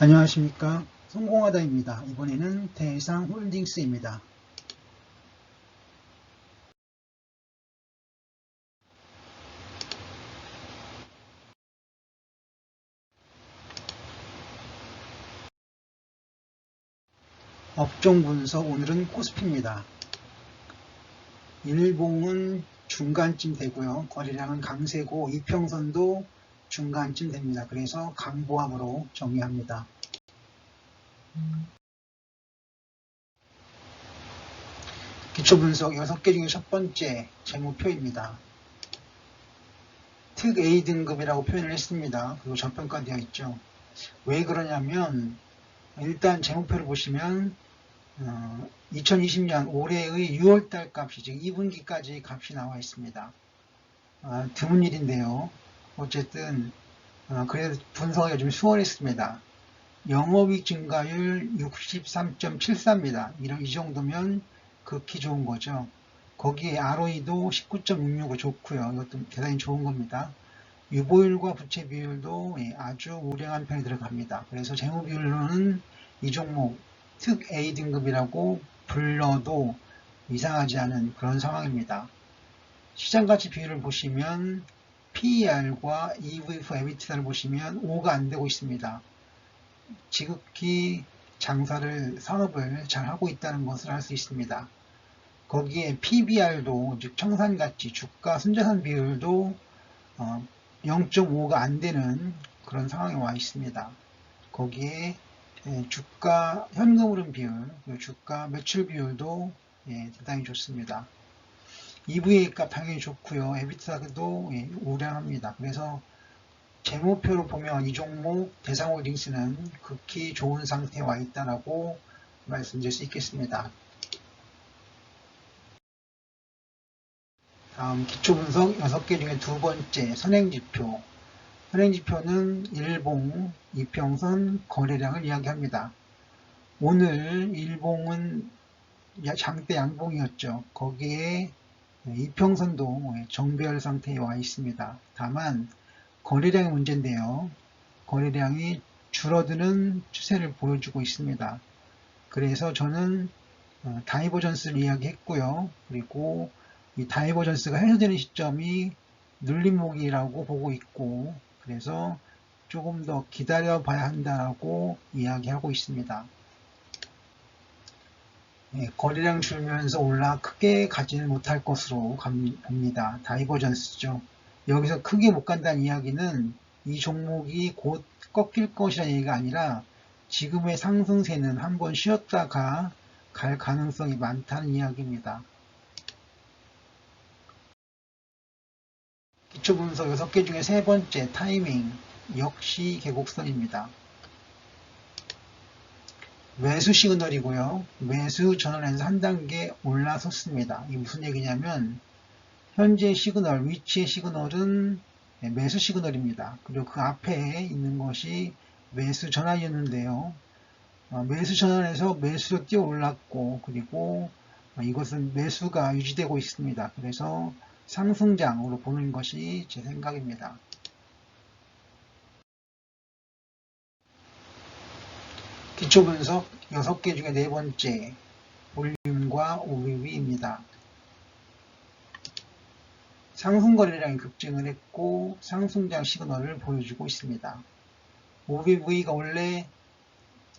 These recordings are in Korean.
안녕하십니까 성공하다입니다. 이번에는 대상 홀딩스입니다. 업종 분석 오늘은 코스피입니다. 일봉은 중간쯤 되고요. 거래량은 강세고 이평선도 중간쯤 됩니다. 그래서 강보합으로 정리합니다. 기초 분석 6개 중에 첫 번째 재무표입니다. 특 A 등급이라고 표현을 했습니다. 그리고 저평가되어 있죠. 왜 그러냐면 일단 재무표를 보시면 어, 2020년 올해의 6월달 값이 즉 2분기까지 값이 나와 있습니다. 아, 드문 일인데요. 어쨌든 어, 그래도 분석하기가 좀 수월했습니다. 영업이익 증가율 63.74입니다. 이런 이 정도면 극히 좋은 거죠. 거기에 ROE도 19.66이 좋고요. 이것도 대단히 좋은 겁니다. 유보율과 부채 비율도 예, 아주 우량한 편에 들어갑니다. 그래서 재무 비율로는 이 종목 특 A 등급이라고 불러도 이상하지 않은 그런 상황입니다. 시장 가치 비율을 보시면 PER과 EV/F EBITDA를 보시면 5가 안 되고 있습니다. 지극히 장사를 산업을 잘 하고 있다는 것을 알 수 있습니다. 거기에 PBR도 즉 청산가치 주가 순자산 비율도 0.5가 안 되는 그런 상황에 와 있습니다. 거기에 예, 주가 현금 흐름 비율, 주가 매출 비율도 예, 대단히 좋습니다. EVA 값 당연히 좋고요. 에비타도 예, 우량합니다. 그래서 재무표로 보면 이 종목 대상홀딩스는 극히 좋은 상태에 와 있다라고 말씀드릴 수 있겠습니다. 다음 기초분석 6개 중에 두 번째 선행지표. 선행지표는 일봉, 이평선, 거래량을 이야기합니다. 오늘 일봉은 장대 양봉이었죠. 거기에 이평선도 정배열 상태에 와 있습니다. 다만 거래량의 문제인데요. 거래량이 줄어드는 추세를 보여주고 있습니다. 그래서 저는 어, 다이버전스를 이야기했고요. 그리고 이 다이버전스가 해소되는 시점이 눌림목이라고 보고 있고 그래서 조금 더 기다려 봐야 한다고 이야기하고 있습니다. 예, 거래량 줄면서 올라 크게 가지는 못할 것으로 봅니다. 다이버전스죠. 여기서 크게 못 간다는 이야기는 이 종목이 곧 꺾일 것이라는 얘기가 아니라 지금의 상승세는 한번 쉬었다가 갈 가능성이 많다는 이야기입니다. 기초 분석 6개 중에 세 번째 타이밍 역시 계곡선입니다. 매수 시그널이고요. 매수 전환에서 한 단계 올라섰습니다. 이게 무슨 얘기냐면 현재 시그널, 위치의 시그널은 매수 시그널입니다. 그리고 그 앞에 있는 것이 매수 전환이었는데요. 어, 매수 전환에서 매수로 뛰어 올랐고 그리고 이것은 매수가 유지되고 있습니다. 그래서 상승장으로 보는 것이 제 생각입니다. 기초 분석 6개 중에 네 번째 볼륨과 OBV입니다. 상승 거래량이 급증을 했고 상승장 시그널을 보여주고 있습니다. OBV가 원래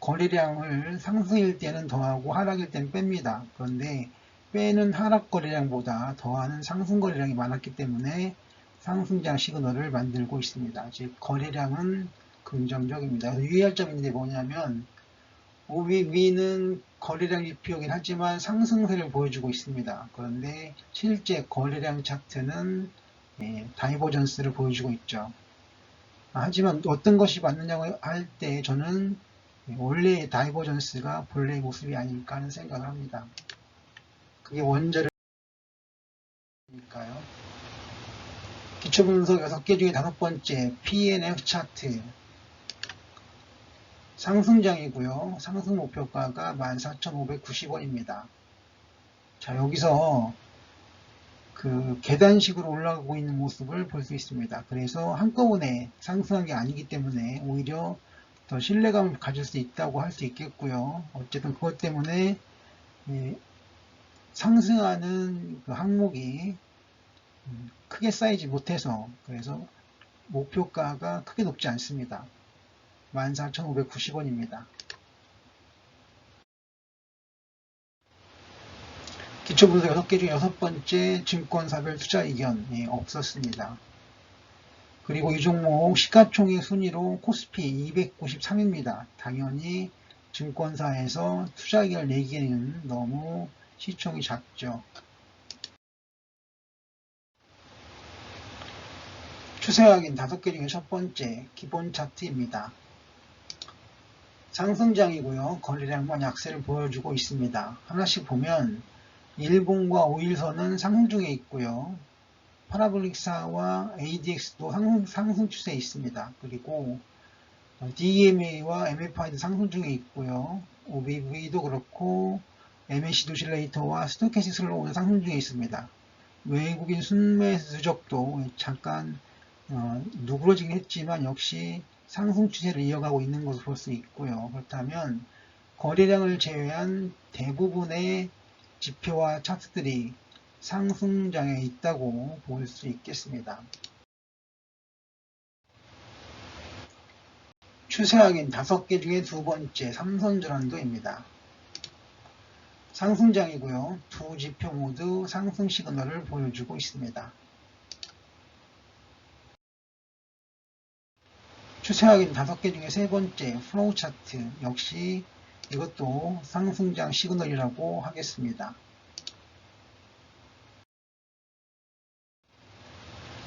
거래량을 상승일 때는 더하고 하락일 때는 뺍니다. 그런데 빼는 하락 거래량보다 더하는 상승 거래량이 많았기 때문에 상승장 시그널을 만들고 있습니다. 즉 거래량은 긍정적입니다. 유의할 점이 뭐냐면 OBV는 거래량 지표이긴 하지만 상승세를 보여주고 있습니다. 그런데 실제 거래량 차트는 예, 다이버전스를 보여주고 있죠. 하지만 어떤 것이 맞느냐고 할 때 저는 원래의 다이버전스가 본래의 모습이 아닐까 하는 생각을 합니다. 그게 원자를 니까요. 기초 분석 6개 중에 다섯 번째 PNF 차트 상승장이고요. 상승 목표가가 14,590원입니다. 자, 여기서 그 계단식으로 올라가고 있는 모습을 볼 수 있습니다. 그래서 한꺼번에 상승한 게 아니기 때문에 오히려 더 신뢰감을 가질 수 있다고 할 수 있겠고요. 어쨌든 그것 때문에 예, 상승하는 그 항목이 음, 크게 쌓이지 못해서 그래서 목표가가 크게 높지 않습니다. 14,590원입니다. 기초분석 6개 중 여섯 번째 증권사별 투자 이견이 없었습니다. 그리고 이 종목 시가총액 순위로 코스피 293입니다. 당연히 증권사에서 투자 이견을 내기에는 너무 시총이 작죠. 추세 확인 5개 중에 첫 번째 기본 차트입니다. 상승장이고요. 거래량만 약세를 보여주고 있습니다. 하나씩 보면 일봉과 5일선은 상승 중에 있고요. 파라볼릭사와 ADX도 상승, 상승 추세에 있습니다. 그리고 DMA와 MFI도 상승 중에 있고요. OBV도 그렇고 MAC 도실레이터와 스토캐시 슬로우는 상승 중에 있습니다. 외국인 순매 누적도 잠깐 어, 누그러지긴 했지만 역시 상승 추세를 이어가고 있는 것을 볼 수 있고요. 그렇다면 거래량을 제외한 대부분의 지표와 차트들이 상승장에 있다고 볼 수 있겠습니다. 추세 확인 5개 중에 두 번째 삼선전환도입니다. 상승장이고요. 두 지표 모두 상승 시그널을 보여주고 있습니다. 추세 확인 5개 중에 세 번째 플로우 차트 역시 이것도 상승장 시그널이라고 하겠습니다.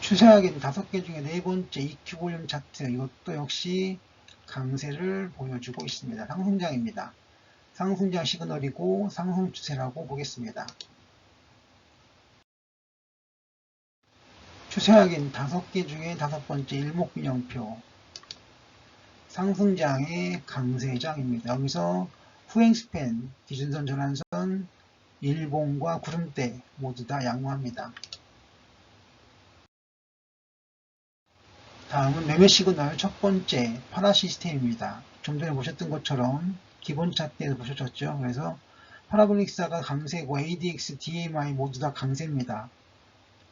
추세 확인 5개 중에 네 번째 EQ 볼륨 차트 이것도 역시 강세를 보여주고 있습니다. 상승장입니다. 상승장 시그널이고 상승 추세라고 보겠습니다. 추세 확인 5개 중에 다섯 번째 일목균형표 상승장의 강세장입니다. 여기서 후행스팬, 기준선 전환선, 일봉과 구름대 모두 다 양호합니다. 다음은 매매 시그널 첫 번째 파라 시스템입니다. 좀 전에 보셨던 것처럼 기본 차트에서 보셨죠. 그래서 파라볼릭사가 강세고 ADX, DMI 모두 다 강세입니다.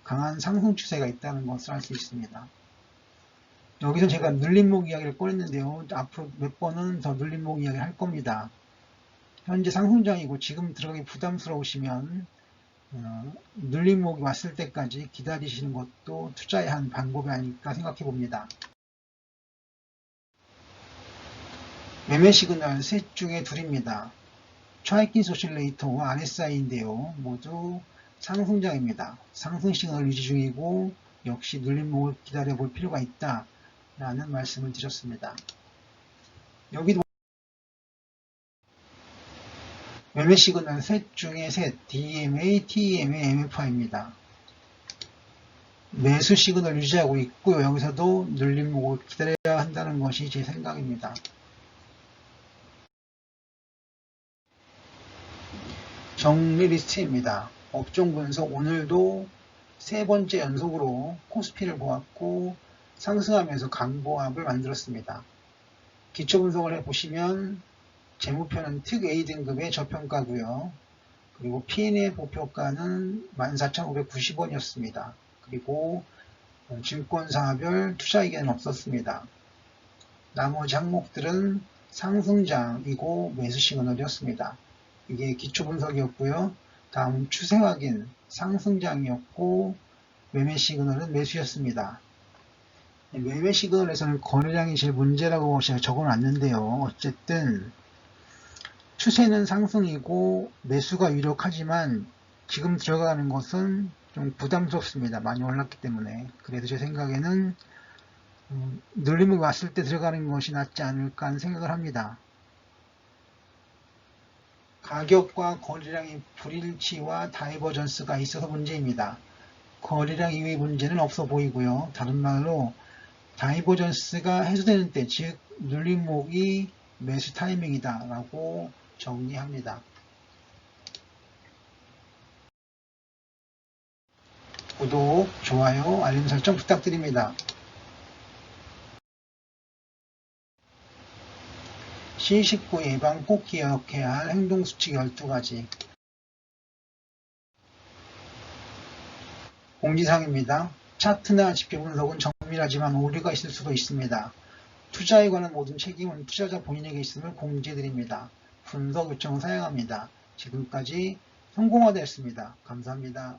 강한 상승 추세가 있다는 것을 알 수 있습니다. 여기서 제가 눌림목 이야기를 꺼냈는데요. 앞으로 몇 번은 더 눌림목 이야기를 할 겁니다. 현재 상승장이고 지금 들어가기 부담스러우시면 어, 눌림목이 왔을 때까지 기다리시는 것도 투자의 한 방법이 아닐까 생각해 봅니다. 매매 시그널 셋 중에 둘입니다. 트라이킨 소실레이터와 RSI인데요. 모두 상승장입니다. 상승 시그널 유지 중이고 역시 눌림목을 기다려 볼 필요가 있다. 라는 말씀을 드렸습니다. 여기도 매매 시그널 셋 중에 셋 DMA, TMA, MFI입니다. 매수 시그널 유지하고 있고요. 여기서도 눌림목을 기다려야 한다는 것이 제 생각입니다. 정리 리스트입니다. 업종 분석 오늘도 세 번째 연속으로 코스피를 보았고 상승하면서 강보합을 만들었습니다. 기초 분석을 해보시면 재무표는 특 A 등급의 저평가고요. 그리고 P&L 보표가는 14,590원이었습니다. 그리고 증권사별 투자이견은 없었습니다. 나머지 항목들은 상승장이고 매수 시그널이었습니다. 이게 기초 분석이었고요. 다음 추세 확인 상승장이었고 매매 시그널은 매수였습니다. 매매 시그널에서는 거래량이 제일 문제라고 제가 적어놨는데요. 어쨌든 추세는 상승이고 매수가 유력하지만 지금 들어가는 것은 좀 부담스럽습니다. 많이 올랐기 때문에. 그래도 제 생각에는 음, 눌림이 왔을 때 들어가는 것이 낫지 않을까 하는 생각을 합니다. 가격과 거래량의 불일치와 다이버전스가 있어서 문제입니다. 거래량 이외의 문제는 없어 보이고요. 다른 말로 다이버전스가 해소되는 때, 즉 눌림목이 매수 타이밍이다 라고 정리합니다. 구독, 좋아요, 알림 설정 부탁드립니다. C19 예방 꼭 기억해야 할 행동수칙 12가지. 공지사항입니다. 차트나 지표 분석은 정밀하지만 오류가 있을 수도 있습니다. 투자에 관한 모든 책임은 투자자 본인에게 있음을 공지드립니다. 분석 요청을 사양합니다. 지금까지 성공화되었습니다. 감사합니다.